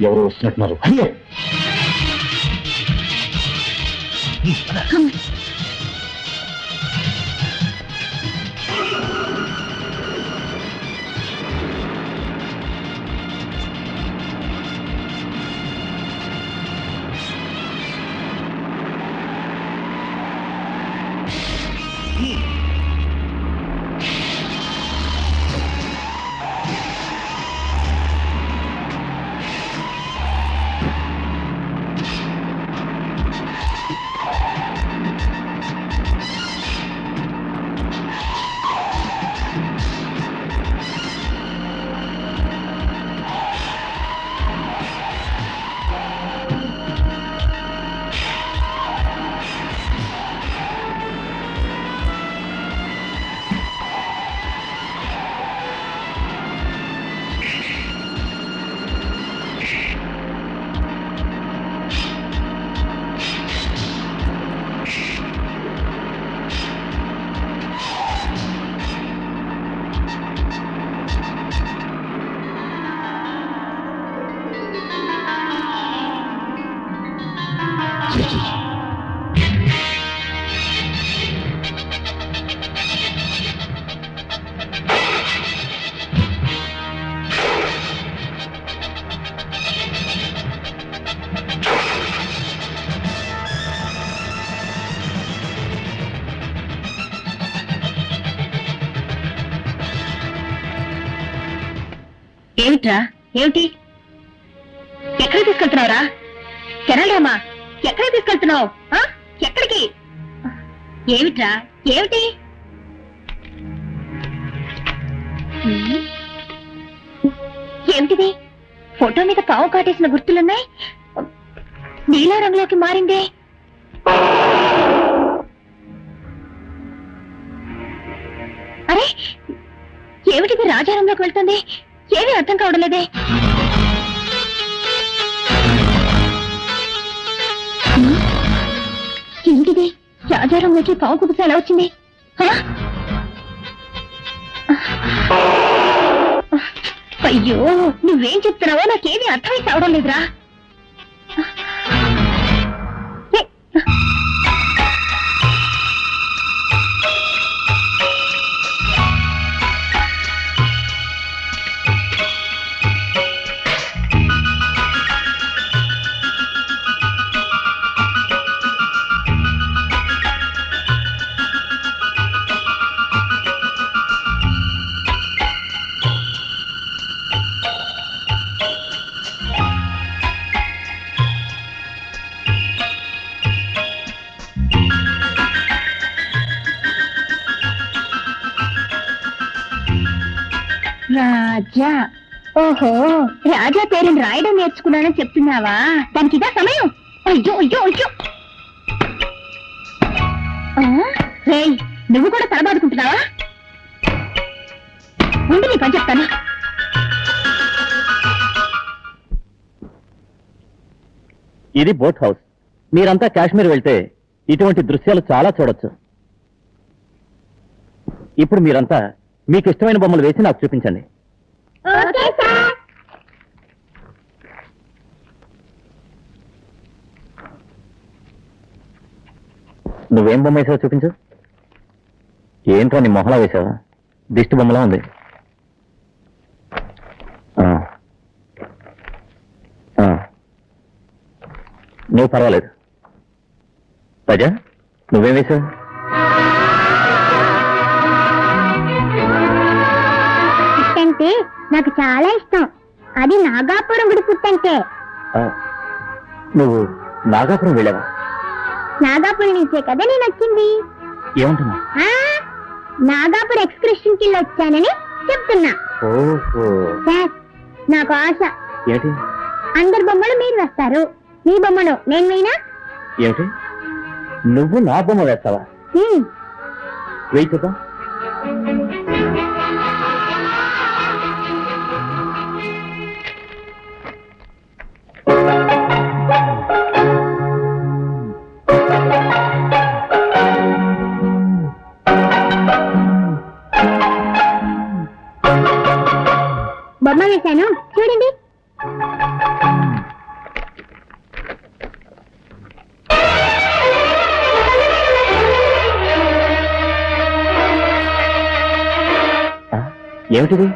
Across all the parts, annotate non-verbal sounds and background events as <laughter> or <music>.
ఎవరు వస్తున్నట్టున్నారు. అయ్యో! ఏమిటి? ఎక్కడ తీసుకెళ్తున్నావురా? కెనడామా ఎక్కడ తీసుకెళ్తున్నావు? ఆ? ఎక్కడికి? ఏమిట్రా? ఏమిటి? ఏమిటిది? ఫోటో మీద పావు కాటేసిన గుర్తులున్నాయి? నీలా రంగులోకి మారిందే. అరే ఏమిటిది? రాజారంలోకి వెళ్తుంది. ఏమీ అర్థం కావడం లేదే. రాజారంలోకి పావు కుబుస ఎలా వచ్చింది? అయ్యో నువ్వేం చెప్తున్నావో నాకేమీ అర్థమై కావడం లేదురా. రాజా ఓహో రాజా పేరుని రాయడం నేర్చుకున్నానని చెప్తున్నావా? దానికి ఇదా సమయం. అయ్యో అయ్యో అయ్యో. రేయ్ నువ్వు కూడా తలబాదుకుంటున్నావా? ఉండి నీ పని చెప్తాను. ఇది బోట్ హౌస్. మీరంతా కాశ్మీర్ వెళ్తే ఇటువంటి దృశ్యాలు చాలా చూడొచ్చు. ఇప్పుడు మీరంతా మీకు ఇష్టమైన బొమ్మలు వేసి నాకు చూపించండి. నువ్వేం బొమ్మ వేసావో చూపించు. ఏంట్రా నీ మొహలా వేసావా? దిష్టి బొమ్మలా ఉంది. ఆ. నువ్వు పర్వాలేదు. ప్రజా నువ్వేం వేసావు? నాకు చాలా ఇష్టం. అది నాగాపురం గుడి పుట్టంటే. నువ్వు నాగాపురం వెళ్ళావా? నాగాపురం నుంచే కదా నేను వచ్చింది. ఏమంటున్నా? నాగాపురం ఎక్స్కర్షన్కి వచ్చానని చెప్తున్నా. నాకు ఆశ. ఏమిటి? అందరి బొమ్మలు మీరు వేస్తారు. మీ బొమ్మను నేను వేయినా? ఏమిటి? నువ్వు నా బొమ్మ వేస్తావా. వెయ్యి ఏమిటిది?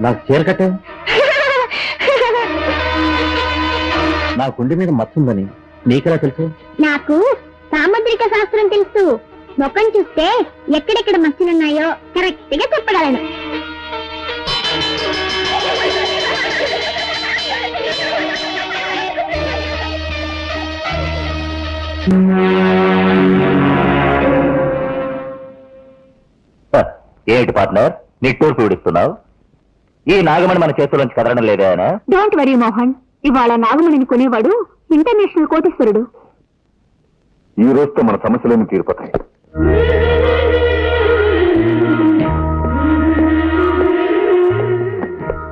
నాకు చీర కట్టావు <laughs> నా కుండి మీద మచ్చుందని నీకెలా తెలుసు? నాకు సాముద్రిక శాస్త్రం తెలుసు. ముఖం చూస్తే ఎక్కడెక్కడ మచ్చలున్నాయో కరెక్ట్గా చెప్పగలను. హ, ఏమిటి పార్ట్నర్? నిట్టూర్పు విడుస్తున్నావు ఈ నాగమణి మన చేతుల్లోంచి కదలడం లేదే ఆయన? Don't worry Mohan. ఇవాళ నాగమణిని కొనేవాడు ఇంటర్నేషనల్ కోటీశ్వరుడు. ఈ రోజుతో మన సమస్యలన్నీ తీరిపోతాయి.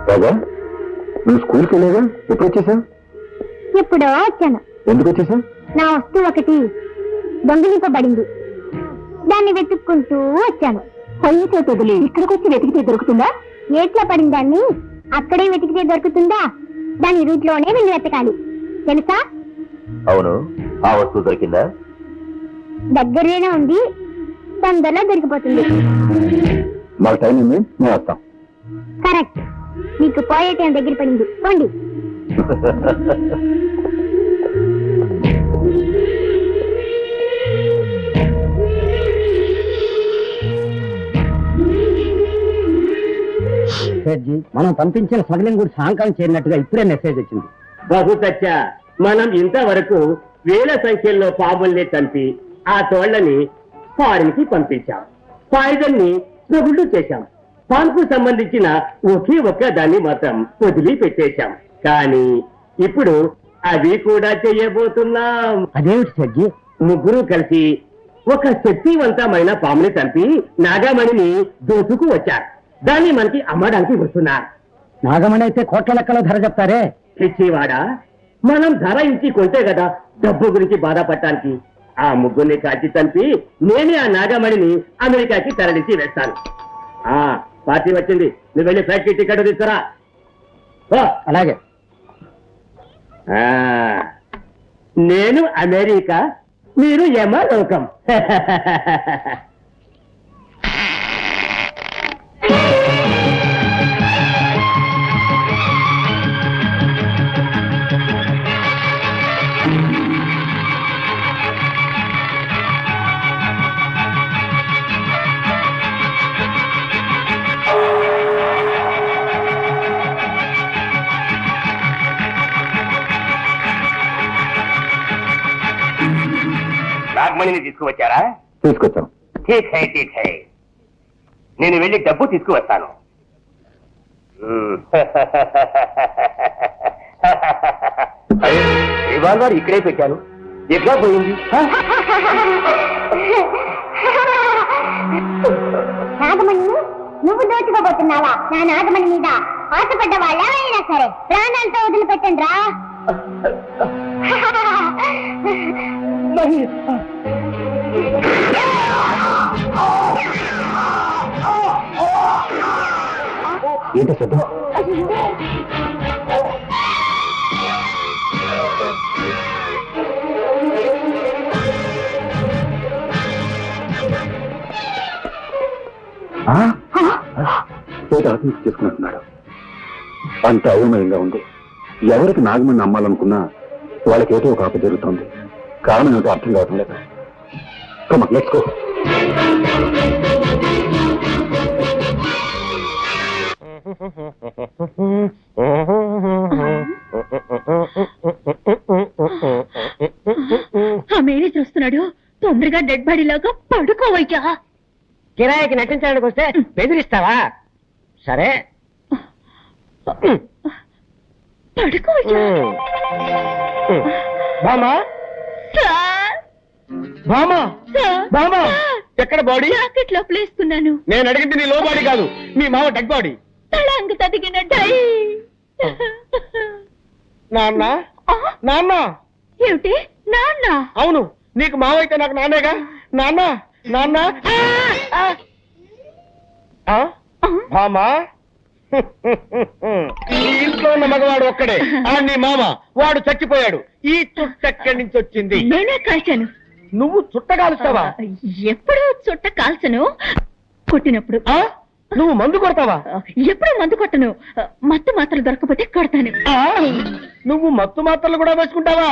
రాజా నువ్వు స్కూల్కి వెళ్ళాగా ఎప్పుడు వచ్చేసా ఎప్పుడో వచ్చాను. ఎందుకు వచ్చేసా నా వస్తువు ఒకటి దొంగిలింపబడింది. దాన్ని వెతుక్కుంటూ వచ్చాను. తొదిలి ఇక్కడికి వచ్చి వెతికితే దొరుకుతుందా? ఏట్లో పడిన దాన్ని అక్కడే వెతికితే దొరుకుతుందా? దాని రూట్లోనే వెళ్ళి వెతకాలి. తెలుసా? అవును. ఆ వస్తువు దొరికిందా? దగ్గరలోనే ఉంది. తొందరలో దొరికిపోతుంది. మాకు టైం ఉంది. మేము వస్తాం. కరెక్ట్. మీకు పోయే టైం దగ్గర పడింది. పోండి. <laughs> మనం పంపించిన స్మగ్లింగ్ గుడి సాయంకాలం చేరినట్టుగా ఇప్పుడే మెసేజ్ వచ్చింది. బహుతచ్చ మనం ఇంతవరకు వేల సంఖ్యలో పాముల్ని చంపి ఆ తోళ్ళని ఫారిన్కి పంపించాం. పాయిజన్ని స్మగుళ్ళు చేశాం. పాన్కు సంబంధించిన ఒకే ఒక్క దాన్ని మాత్రం వదిలి పెట్టేశాం కానీ ఇప్పుడు అది కూడా చెయ్యబోతున్నాం అదేమిటి సజ్జి? ముగ్గురు కలిసి ఒక శక్తివంతమైన పాముని చంపి నాగామణిని దోచుకు వచ్చారు. దాన్ని మనకి అమ్మడానికి వస్తున్నారు. నాగమణి అయితే కోట్ల లెక్కలో ధర చెప్తారే? పిచ్చివాడా మనం ధర ఇచ్చి కొంటే కదా డబ్బు గురించి బాధపడటానికి. ఆ ముగ్గురిని కాచి చంపి నేనే ఆ నాగమణిని అమెరికాకి తరలించి వేస్తాను. ఆ పార్టీ వచ్చింది. నువ్వు వెళ్ళి ఫ్లైట్ టికెట్ తీసుకురా. ఓ, అలాగే. ఆ, నేను అమెరికా మీరు యమ లోకం <laughs> నాగమణిని తీసుకువచ్చారా? తీసుకొచ్చాం. ఠీక్ హై ఠీక్ హై. నేను వెళ్ళి డబ్బు తీసుకువస్తాను. రివాల్వర్ ఇక్కడే పెట్టాను. ఎట్లా పోయింది? నాగమణి నువ్వు దోచుకోబోతున్నావా? నా నాగమణి మీద ఆశపడ్డ వాళ్ళైనా సరే ప్రాణాలతో వదిలిపెట్టండి రా ఏంటో శబ్దం? ఆ? ఆత్మహత్య చేసుకున్నట్టున్నాడు. అంత అవమయంగా ఉంది. ఎవరికి నాగమని నమ్మాలనుకున్నా వాళ్ళకి ఏదో ఒక ఆప జరుగుతుంది. కారణం ఏంటో అర్థం కావటం లేదు. కమ లెట్స్ గో ఆ మేనేజర్ వస్తున్నాడు తొందరగా డెడ్ బాడీ లాగా పడుకోవయ్యా. కిరాయికి నటించడానికి వస్తే బెదిరిస్తావా? సరే. పడుకోవయ్యా. బామా సార్! బామా! బామా! ఎక్కడ బాడీ? జాకెట్లో ప్లేస్తున్నాను నేను అడిగింది నీ లో బాడీ కాదు మీ మామ డెడ్ బాడీ. డై. నాన్న? నాన్న? ఏమిటి? నాన్న? అవును నీకు మావ అయితే నాకు నాన్నేగా? నాన్న? నాన్న? ఆ, భామా ఉన్న మగవాడు ఒక్కడే ఆ నీ మామ. వాడు చచ్చిపోయాడు. ఈ చుట్ట ఎక్కడి నుంచి వచ్చింది? నేనే కాల్చాను నువ్వు చుట్ట కాలుస్తావా ఎప్పుడు చుట్ట కాల్చను? కొట్టినప్పుడు. ఆ? నువ్వు మందు కొడతావా? ఎప్పుడు మందు కొట్టను? మత్తు మాత్రలు దొరకపోతే కొడతాను? నువ్వు మత్తు మాత్రలు కూడా వేసుకుంటావా?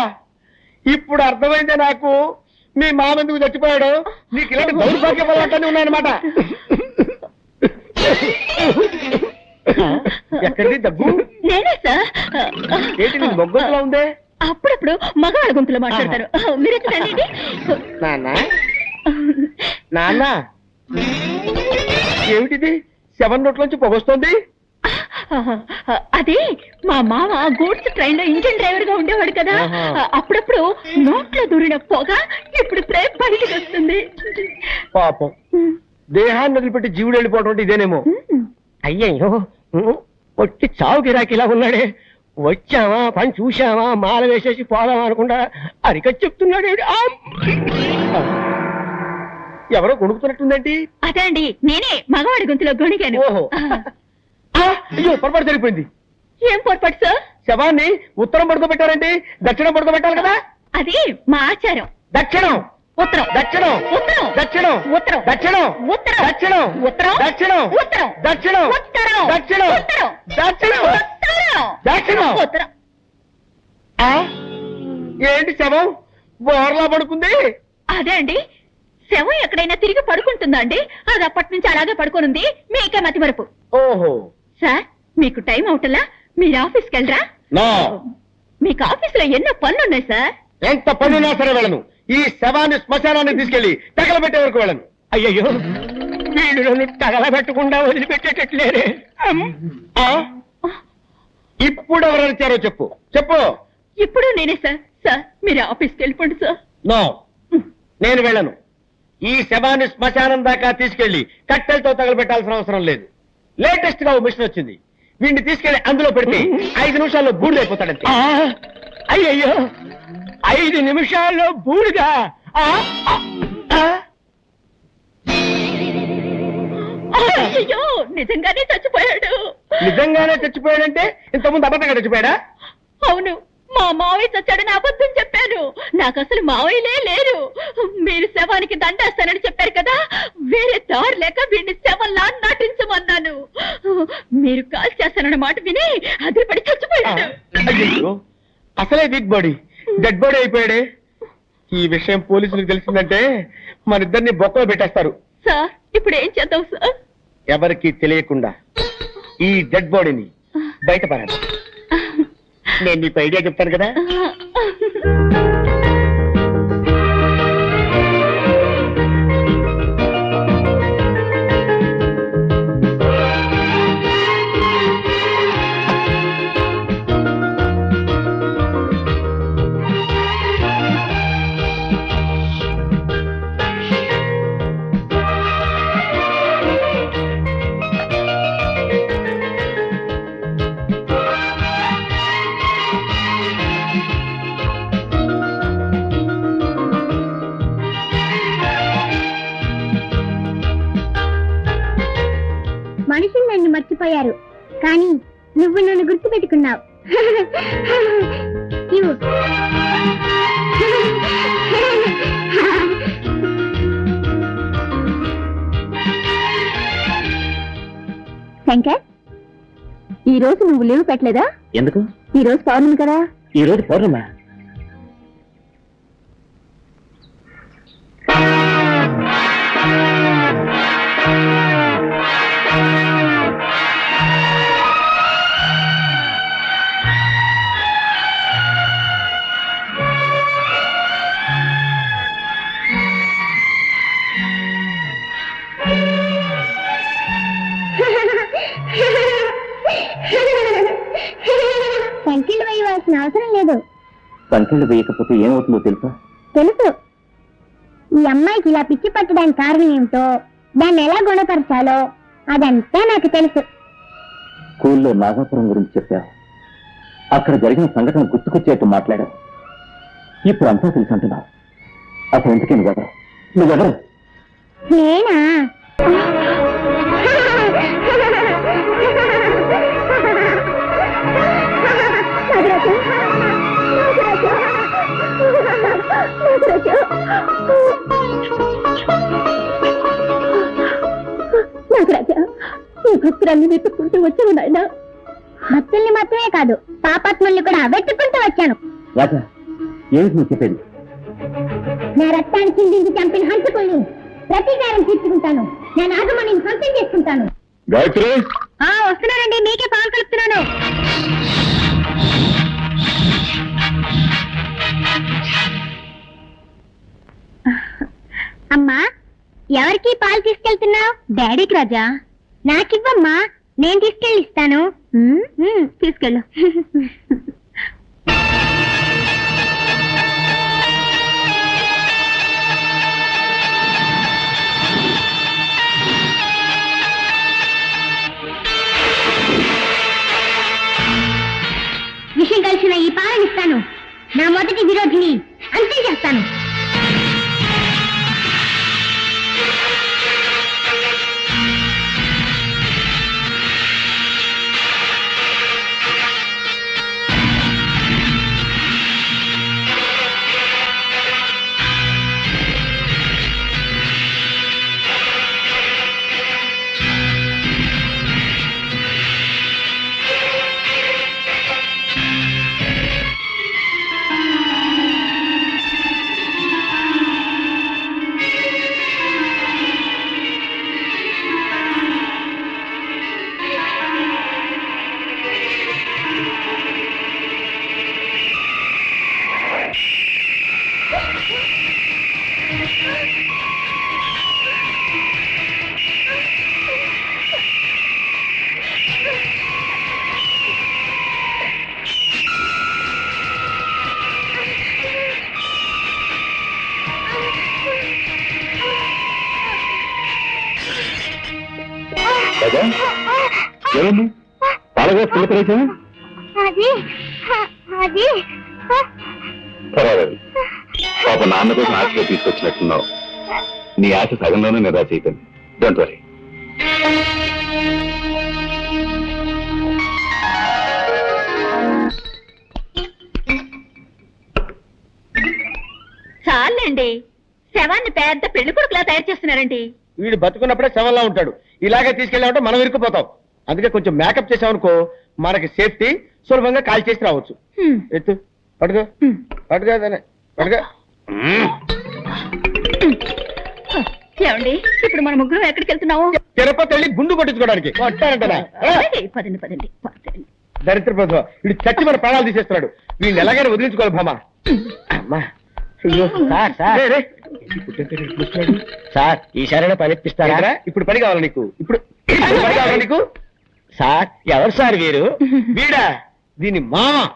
ఇప్పుడు అర్థమైందే నాకు. మీ మామ ఎందుకు చచ్చిపోయాడు? నీకు ఇలాంటి దౌర్భాగ్య బలాంటి ఉన్నాయన్నమాట. ఎక్కడిది దగ్గు నేనే సార్. ఏంటి నీ మొగ్గలా ఉందే? అప్పుడప్పుడు మగవాళ్ళ గొంతులో మాట్లాడతారు. మీరెక్కడండి నాన్న? నాన్న? ఏమిటిది? సెవెన్ నోట్లోంచి పొగొస్తుంది అది మా మామ గూడ్స్ ట్రైన్లో ఇంజిన్ డ్రైవర్గా ఉండేవాడు కదా. అప్పుడప్పుడు నోట్లో దూరిన పొగ ఇప్పుడు ప్రే బయటికి వస్తుంది. పాపం. దేహాన్ని వదిలిపెట్టి జీవుడు వెళ్ళిపోవడం అంటే ఇదేనేమో. అయ్యయ్యో. వచ్చి చావు గిరాకి ఇలా ఉన్నాడే. వచ్చావా పని చూశావా మాల వేసేసి పోదామా అనుకుండా అరిక చెప్తున్నాడు! ఎవరో కొడుకుతున్నట్టుందేంటి అదే అండి నేనే మగవాడి గొంతులో గొణిగాను. ఓహో. అయ్యో పొరపాటు జరిగిపోయింది. ఏం పొరపాటు సార్? శవాన్ని ఉత్తరం పడుకోబెట్టారండి దక్షిణం పడుకోబెట్టాలి కదా? అది మా ఆచారం. దక్షిణం. ఉత్తరం. దక్షిణం. ఉత్తరం. దక్షిణం. ఉత్తరం. దక్షిణం. ఉత్తరం. దక్షిణం. ఉత్తరం. దక్షిణం. ఉత్తరం. దక్షిణం. ఉత్తరం. దక్షిణం. ఉత్తరం. దక్షిణం. దక్షిణం ఉత్తరం. ఆ? ఏంటి శవం? బోర్లా పడుకుంది? అదే అండి. శవం ఎక్కడైనా తిరిగి పడుకుంటుందా అండి? అది అప్పటి నుంచి అలాగే పడుకోనుంది. మీకే మతి మరపు. ఓహో. సార్ మీకు టైం అవుటలా? మీరు ఆఫీస్కి వెళ్ళరా? నా. మీకు ఆఫీసులో ఎన్నో పనులు ఉన్నాయి సార్. ఎంత పనున్నా సరే వెళ్ళను. ఈ శవాన్ని శ్మశానానికి తీసుకెళ్ళి తగలబెట్టే వరకు వెళ్ళను. అయ్యయ్యో. వీళ్ళు నన్ను తగలబెట్టకుండా వదిలిపెట్టేటట్లేరే. ఆ? ఇప్పుడు ఎవరు వచ్చారో చెప్పు. చెప్పు. ఇప్పుడు నేనే సార్. సార్ మీరు ఆఫీస్కి వెళ్ళిపోండి సార్. నో. నేను వెళ్ళను. ఈ శవాన్ని శ్మశానం దాకా తీసుకెళ్ళి కట్టెలతో తగలబెట్టాల్సిన అవసరం లేదు. లేటెస్ట్గా ఓ మిషన్ వచ్చింది. వీడిని తీసుకెళ్ళి అందులో పెడితే ఐదు నిమిషాల్లో బూడిదైపోతాడంతే అయ్యయ్యో. ఐదు నిమిషాల్లో బూడిదా. అయ్యో నిజంగానే చచ్చిపోయాడు. నిజంగానే చచ్చిపోయాడంటే ఇంతకుముందు అబద్ధంగా చచ్చిపోయాడా అవును మా మావయ్య చచ్చాడని అబద్ధం చెప్పాను. నాకు అసలు మావయ్యలే లేరు. మీరు శవానికి దండేస్తానని చెప్పారు కదా వేరే దారి లేక వీడిని శవంలా నాటించమన్నాను. మీరు కాల్ చేస్తానన్న మాట విని అది పడి చచ్చిపోయాడు. అయ్యో అసలే వీక్ బాడీ డెడ్ బాడీ అయిపోయాడే. ఈ విషయం పోలీసులకు తెలిసిందంటే మన ఇద్దరిని బొక్కలో పెట్టేస్తారు. సార్ ఇప్పుడు ఏం చేద్దాం సార్? ఎవరికి తెలియకుండా ఈ డెడ్ బాడీని బయటపడాలి. <laughs> నేను నీకు ఐడియా చెప్తాను కదా? <laughs> శంకర్ ఈ రోజు నువ్వు లీవ్ పెట్టలేదా? ఎందుకు? ఈ రోజు పౌర్ణమి కదా? ఈ రోజు పౌర్ణమ? వేయవలసిన అవసరం లేదు. సంఖ్యలు వేయకపోతే ఏమవుతుందో తెలుసా? తెలుసు. ఈ అమ్మాయికి ఇలా పిచ్చి పట్టడానికి కారణం ఏమిటో దాన్ని ఎలా గుణపరచాలో అదంతా నాకు తెలుసు. స్కూల్లో నాగాపురం గురించి చెప్పావు. అక్కడ జరిగిన సంఘటన గుర్తుకొచ్చేట్టు మాట్లాడావు. ఇప్పుడు అంతా తెలుసు అంటున్నావు. అసలు ఎందుకే నువ్వెవరు నువ్వెవరు నేనా? నాగరాజా నీ భక్తురాన్ని వెతుక్కుంటూ వచ్చాను నాయన. భక్తుల్ని మాత్రమే కాదు పాపాత్ముల్ని కూడా వెతుక్కుంటూ వచ్చాను. రాజా ఏమిటి నువ్వు చెప్పేది? నా రక్తాన్ని చిందించి చంపిన హంతకుల్ని ప్రతీకారం తీర్చుకుంటాను. నా నాగమణిని హంతం చేసుకుంటాను. గాయత్రి! వస్తున్నానండి మీకే పాలు కలుపుతున్నాను. అమ్మా ఎవరికి పాలు తీసుకెళ్తున్నావు? డాడీకి రాజా. నాకివ్వమ్మా నేను తీసుకెళ్ళి ఇస్తాను తీసుకెళ్ళు. విషయం కలిసిన ఈ పాలను ఇస్తాను నా మొదటి విరోధిని అంతే చేస్తాను. పర్వాలేదు. పాప నాన్న కోసం ఆశగా తీసుకొచ్చినట్టున్నావు. నీ ఆశ సగంలోనే నిరాశ అయిపోయింది డోంట్ వరీ చాలండి. శవాన్ని పెద్ద పెళ్ళి కొడుకులా తయారు చేస్తున్నారండి. వీడు బతుకున్నప్పుడే శవంలా ఉంటాడు. ఇలాగే తీసుకెళ్ళామంటే మనం ఇరుక్కుపోతాం. అందుకే కొంచెం మేకప్ చేసామనుకో మనకి సేఫ్టీ సులభంగా కాల్ చేసి రావచ్చు. ఎత్తు. పడుకో పడుకో దాన్ని పడుకో ఏమండి ఇప్పుడు మన ముగ్గురు ఎక్కడికి వెళ్తున్నావు? తిరుపతి వెళ్ళి గుండు కొట్టించుకోవడానికి. కొట్టారంటనా పదండి పదండి పదండి దరిద్ర ప్రభుత్వ వీడు చచ్చి మన ప్రాణాలు తీసేస్తున్నాడు. వీడిని ఎలాగైనా వదిలించుకోవాలి భామా అమ్మా. అయ్యో సార్ సార్. సార్ ఈసారైనా పని ఇప్పిస్తారా ఇప్పుడు పని కావాలి నీకు? ఇప్పుడు ఇప్పుడు పని కావాలి నీకు? సార్ ఎవరు సార్ వీరు? <laughs> వీడా? దీని మామ.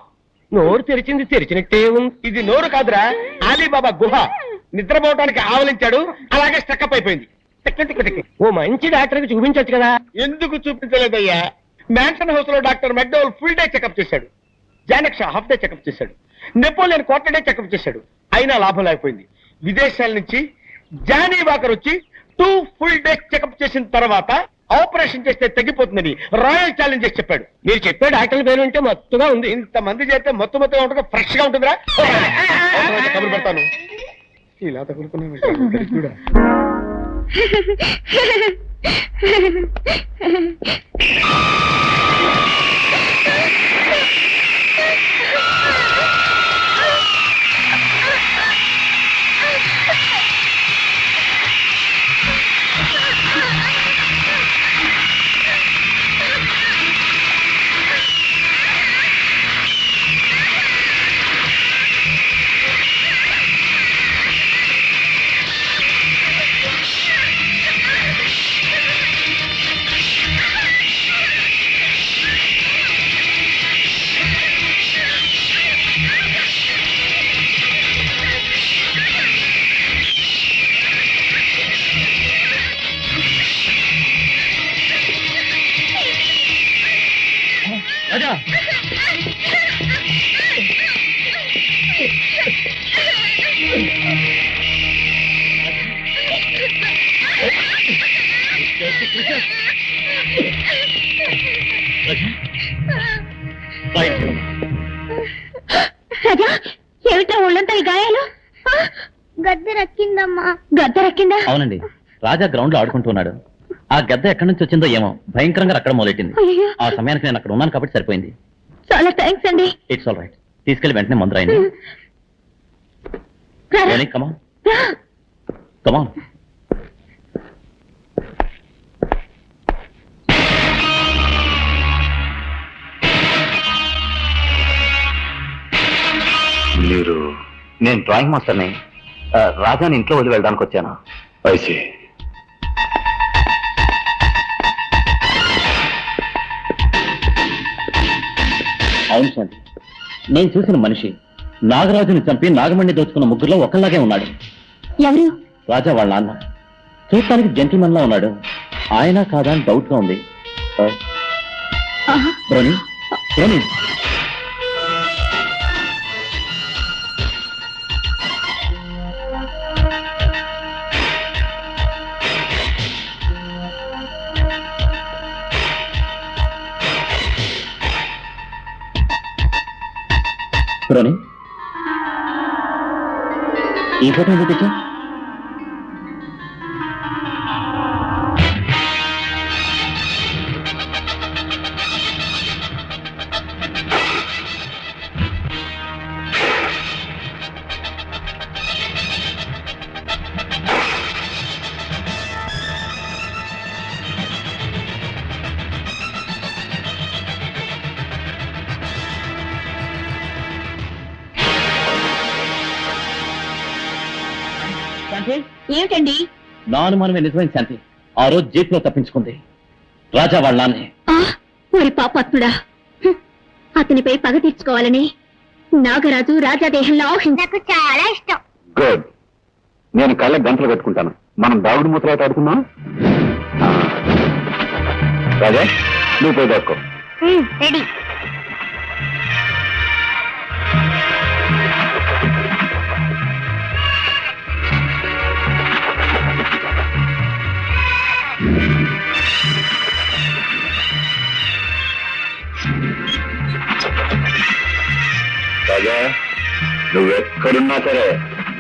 నోరు తెరిచింది తెరిచినట్టే ఉంది. ఇది నోరు కాదురా అలీబాబా గుహ. నిద్రపోవటానికి ఆవలించాడు అలాగే స్టక్అప్ అయిపోయింది. ఓ మంచి డాక్టర్కి కదా. ఎందుకు చూపించలేదయ్యా? మ్యాన్సన్ హౌస్లో doctor McDowell full day checkup చేశాడు. జానక్ షా హాఫ్ డే చెకప్ చేశాడు. నెపోలియన్ క్వార్టర్ డే చెకప్ చేశాడు. అయినా లాభం లేకపోయింది. విదేశాల నుంచి జానీ వాకర్ వచ్చి టూ ఫుల్ డే చెకప్ చేసిన తర్వాత ఆపరేషన్ చేస్తే తగ్గిపోతుందని రాయల్ ఛాలెంజ్ చేసి చెప్పాడు. మీరు చెప్పే డాక్టర్ పేరు అంటే మత్తుగా ఉంది. ఇంత మంది చేస్తే మొత్తం మొత్తం ఉంటుంది ఫ్రెష్గా ఉంటుందిరా కబురు పెడతాను. ఇలా తగులుకున్నాను <laughs> రాజా ఏమిటో ఒళ్ళంతా ఈ గాయాలు? గద్దె రక్కిందమ్మా. గద్దె రక్కిందా? అవునండి. రాజా గ్రౌండ్లో ఆడుకుంటున్నాడు ఆ గద్ద ఎక్కడి నుంచి వచ్చిందో ఏమో భయంకరంగా అక్కడ మొదలెట్టింది అయ్యో. ఆ సమయానికి నేను అక్కడ ఉన్నాను కాబట్టి సరిపోయింది. చాలా థ్యాంక్స్ అండి. ఇట్స్ ఆల్ రైట్ తీసుకెళ్ళి వెంటనే మందు రాయండి రారా. కమాన్ కమాన్ మీరు నేను డ్రాయింగ్ మాస్టర్ని ఆ, రాజాని ఇంట్లో వదిలి వెళ్ళడానికి వచ్చాను. ఐసి అవును శాంతి నేను చూసిన మనిషి. నాగరాజుని చంపి నాగమణి దోచుకున్న ముగ్గురులో ఒకళ్ళలాగే ఉన్నాడు. ఎవరు? రాజా వాళ్ళ నాన్న చూడటానికి జెంటిల్మన్ లా ఉన్నాడు. ఆయన కాదా అని డౌట్గా ఉంది. బ్రోని బ్రోని బ్రోని ఈ ఫోటో ఎందుకు తెచ్చా ఏమిటండి? నా అనుమానమే నిజమైన శాంతి. ఆ రోజు జీప్లో తప్పించుకుంది. రాజా వాళ్ళ నాన్నే. ఆ, ఓరి పాపాత్ముడా. అతనిపై పగ తీర్చుకోవాలని నాగరాజు రాజాదేహంలో నాకు చాలా ఇష్టం. గుడ్. నేను కళ్ళ గంటలు కట్టుకుంటాను మనం దాగుడు మూతలు ఆడుకుందాం రాజా నువ్వు పోయి దాక్కో. రెడీ. నువ్వెక్కడున్నా సరే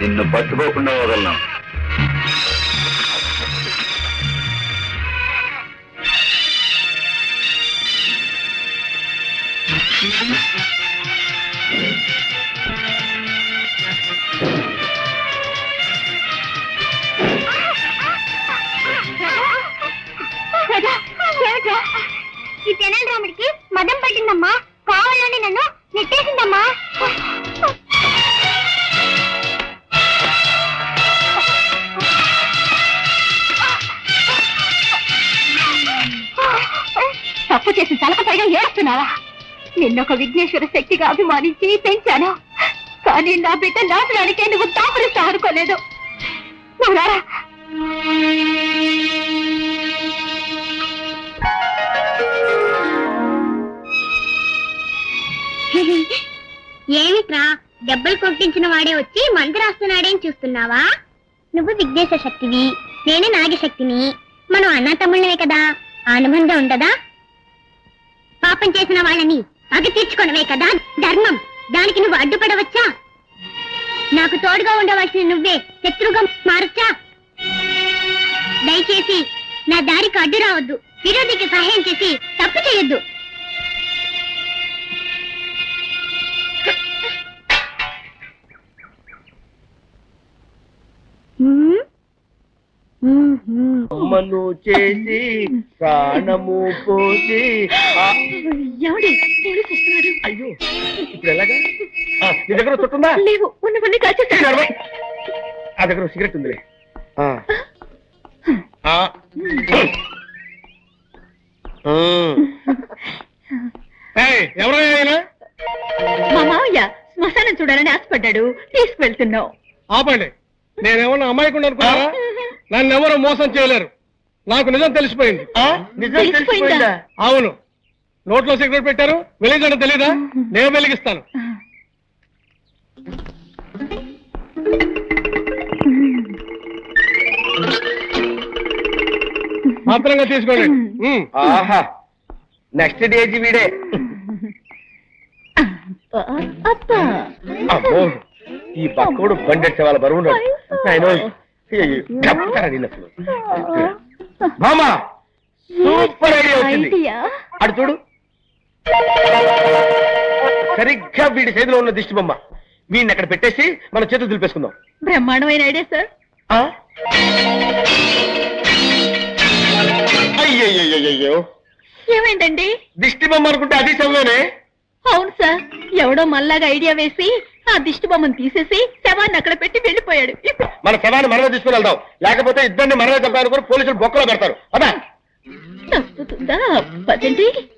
నిన్ను పట్టుకోకుండా వదలను. రాజా, తప్పు చేసి తలకపైగా ఏడుస్తున్నావా? నిన్నొక విఘ్నేశ్వర శక్తిగా అభిమానించి పెంచాను. కానీ నా బిడ్డ నాశనానికే నువ్వు తాపరిస్తా అనుకోలేదు. నువ్వు రారా? ఏమిట్రా? దెబ్బలు కొట్టించిన వాడే వచ్చి మంది రాస్తున్నాడేం చూస్తున్నావా? నువ్వు విఘ్నేశ శక్తివి నేనే నాగశక్తిని. మనం అన్నతమ్ముళ్ళమే కదా. ఆనందంగా అనుబంధం ఉండదా? పాపం చేసిన వాళ్ళని పగ తీర్చుకోవడమే కదా? ధర్మం. దానికి నువ్వు అడ్డుపడవచ్చా? నాకు తోడుగా ఉండవలసిన నువ్వే శత్రుగా మారచ్చా? దయచేసి నా దారికి అడ్డు రావద్దు విరోధికి సహాయం చేసి తప్పు చేయొద్దు. అమ్మను చేసి ప్రాణము పోసి. అయ్యో ఇప్పుడు ఎలాగా? ఆ, నీ దగ్గర చుట్టుందా లేవు ఉన్నవన్నీ కాల్చేస్తాను. ఆ దగ్గర సిగరెట్ ఉందిలే. మా మావయ్య శ్మశానం చూడాలని ఆశపడ్డాడు. తీసుకువెళ్తున్నావు ఆపండి. నేనేమన్నా అమ్మాయికుండా అనుకున్నారా? నన్ను ఎవరు మోసం చేయలేరు. నాకు నిజం తెలిసిపోయింది. నిజం తెలిసిపోయిందా? అవును. నోట్లో సిగరెట్ పెట్టారు వెలిగించడం తెలీదా? నేను వెలిగిస్తాను. మాత్రంగా తీసుకోండి. ఆహా. నెక్స్ట్ డేజ్ వీడే. అబ్బా. అమ్మో ఈ బక్కోడు బండెట్టే వాళ్ళ బరువు ఉన్నాడు. ఆయన భామా సూపర్ ఐడియా వచ్చింది. ఐడియా అటు చూడు. సరిగ్గా వీడి చేతిలో ఉన్న దిష్టి బొమ్మ. వీడిని అక్కడ పెట్టేసి మన చేతులు దులిపేసుకుందాం. బ్రహ్మాండమైన ఐడియా సార్ ఆ? అయ్యయ్యయ్యయ్యో ఏమైందండి? దిష్టి బొమ్మ అనుకుంటే అది శవమేనే అవును సార్ ఎవడో మల్లాగా ఐడియా వేసి ఆ దిష్టి బొమ్మను తీసేసి శవాన్ని అక్కడ పెట్టి వెళ్ళిపోయాడు. మన శవాన్ని మనమే తీసుకుని వెళ్దాం. లేకపోతే ఇద్దరిని మనమే చంపాలనుకుని పోలీసులు బొక్కలో పెడతారు. అదా తప్పుతుందా పదండి.